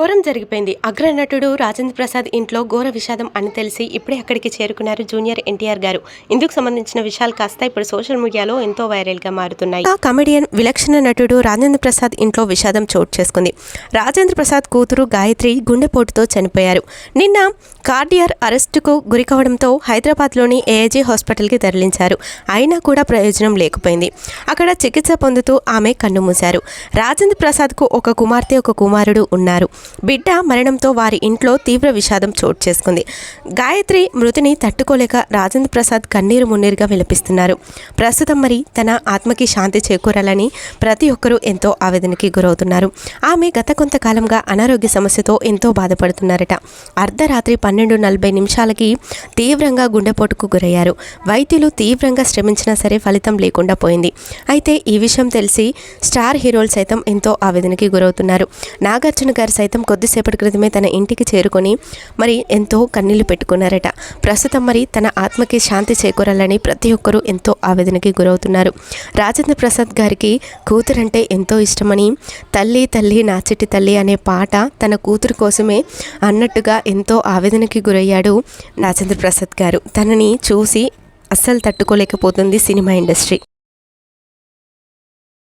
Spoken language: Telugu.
ఘోరం జరిగిపోయింది. అగ్రనటుడు రాజేంద్ర ప్రసాద్ ఇంట్లో ఘోర విషాదం అని తెలిసి ఇప్పుడే అక్కడికి చేరుకున్నారు జూనియర్ ఎన్టీఆర్ గారు. ఇందుకు సంబంధించిన విషయాలు కాస్త ఇప్పుడు సోషల్ మీడియాలో ఎంతో వైరల్గా మారుతున్నాయి. ఆ కమెడియన్ విలక్షణ నటుడు రాజేంద్ర ప్రసాద్ ఇంట్లో విషాదం చోటు చేసుకుంది. రాజేంద్ర ప్రసాద్ కూతురు గాయత్రి గుండెపోటుతో చనిపోయారు. నిన్న కార్డియర్ అరెస్టుకు గురి కావడంతో హైదరాబాద్లోని ఏఐజీ హాస్పిటల్కి తరలించారు. అయినా కూడా ప్రయోజనం లేకపోయింది. అక్కడ చికిత్స పొందుతూ ఆమె కన్నుమూశారు రాజేంద్ర ప్రసాద్కు ఒక కుమార్తె ఒక కుమారుడు ఉన్నారు. బిడ్డ మరణంతో వారి ఇంట్లో తీవ్ర విషాదం చోటు చేసుకుంది. గాయత్రి మృతిని తట్టుకోలేక రాజేంద్ర ప్రసాద్ కన్నీరు మున్నీరుగా విలపిస్తున్నారు. ప్రస్తుతం మరి తన ఆత్మకి శాంతి చేకూరాలని ప్రతి ఒక్కరూ ఎంతో ఆవేదనకి గురవుతున్నారు. ఆమె గత కొంతకాలంగా అనారోగ్య సమస్యతో ఎంతో బాధపడుతున్నారట. అర్ధరాత్రి పన్నెండు నలభై నిమిషాలకి తీవ్రంగా గుండెపోటుకు గురయ్యారు. వైద్యులు తీవ్రంగా శ్రమించినా సరే ఫలితం లేకుండా పోయింది. అయితే ఈ విషయం తెలిసి స్టార్ హీరోలు సైతం ఎంతో ఆవేదనకి గురవుతున్నారు. నాగార్జున గారు సైతం కొద్దిసేపటి క్రితమే తన ఇంటికి చేరుకొని మరి ఎంతో కన్నీళ్ళు పెట్టుకున్నారట. ప్రస్తుతం మరి తన ఆత్మకి శాంతి చేకూరాలని ప్రతి ఒక్కరూ ఎంతో ఆవేదనకి గురవుతున్నారు. రాజేంద్ర ప్రసాద్ గారికి కూతురంటే ఎంతో ఇష్టమని తల్లి తల్లి నాచిటి తల్లి అనే పాట తన కూతురు కోసమే అన్నట్టుగా ఎంతో ఆవేదనకి గురయ్యాడు రాజేంద్ర ప్రసాద్ గారు. తనని చూసి అస్సలు తట్టుకోలేకపోతుంది సినిమా ఇండస్ట్రీ.